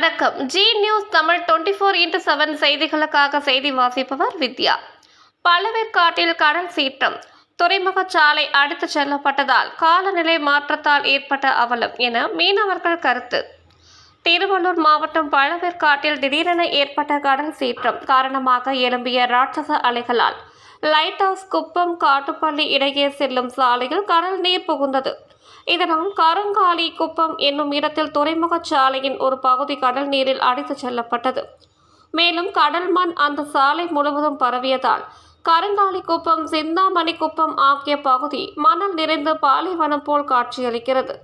வணக்கம். G news Tamil twenty four into seven செய்திகளுக்காக செய்தி வாசிப்பவர் வித்யா. பழவேற்காட்டில் கடல் சீற்றம். துறைமுக சாலை அடித்து செல்லப்பட்டதால் காலநிலை மாற்றத்தால் ஏற்பட்ட அவலம் என மீனவர்கள் கருத்து. திருவள்ளூர் மாவட்டம் பழவேற்காட்டில் திடீரென ஏற்பட்ட கடல் சீற்றம் காரணமாக எழும்பிய ராட்சச அலைகளால். லைட் ஹவுஸ் குப்பம் காட்டுப்பள்ளி இடையே செல்லும் சாலையில் கடல் நீர் புகுந்தது. இதனால் கருங்காலி குப்பம் என்னும் இடத்தில் துறைமுக சாலையின் ஒரு பகுதி கடல் நீரில் அடித்துச் செல்லப்பட்டது. மேலும் கடல் மண் அந்த சாலை முழுவதும் பரவியதால் கருங்காலி குப்பம் சிந்தாமணி குப்பம் ஆகிய பகுதி மணல் நிறைந்து பாலைவனம் போல் காட்சியளிக்கிறது.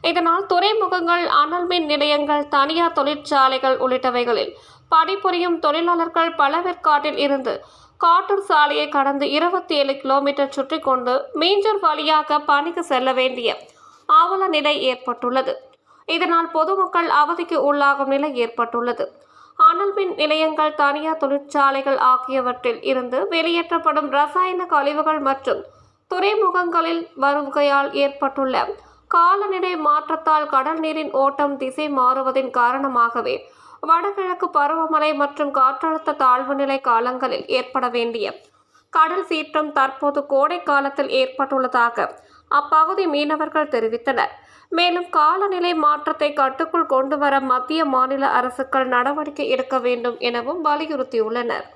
இதனால் துறைமுகங்கள் அனல் மின் நிலையங்கள் தனியார் தொழிற்சாலைகள் உள்ளிட்டவைகளில் பணிபுரியும் தொழிலாளர்கள் பழவேற்காட்டில் இருந்து காட்டூர் சாலையை கடந்து இருபத்தி ஏழு கிலோமீட்டர் சுற்றி கொண்டு மீஞ்சூர் வழியாக பணிக்கு செல்ல வேண்டிய அவல நிலை ஏற்பட்டுள்ளது. இதனால் பொதுமக்கள் அவதிக்கு உள்ளாகும் நிலை ஏற்பட்டுள்ளது. அனல் மின் நிலையங்கள் தனியார் தொழிற்சாலைகள் ஆகியவற்றில் இருந்து வெளியேற்றப்படும் ரசாயன கழிவுகள் மற்றும் துறைமுகங்களில் வருகையால் ஏற்பட்டுள்ள காலநிலை மாற்றத்தால் கடல் நீரின் ஓட்டம் திசை மாறுவதின் காரணமாகவே வடகிழக்கு பருவமழை மற்றும் காற்றழுத்த தாழ்வு நிலை காலங்களில் ஏற்பட வேண்டிய கடல் சீற்றம் தற்போது கோடை காலத்தில் ஏற்பட்டுள்ளதாக அப்பகுதி மீனவர்கள் தெரிவித்தனர். மேலும் காலநிலை மாற்றத்தை கட்டுக்குள் கொண்டு வர மத்திய மாநில அரசுகள் நடவடிக்கை எடுக்க வேண்டும் எனவும் வலியுறுத்தியுள்ளனர்.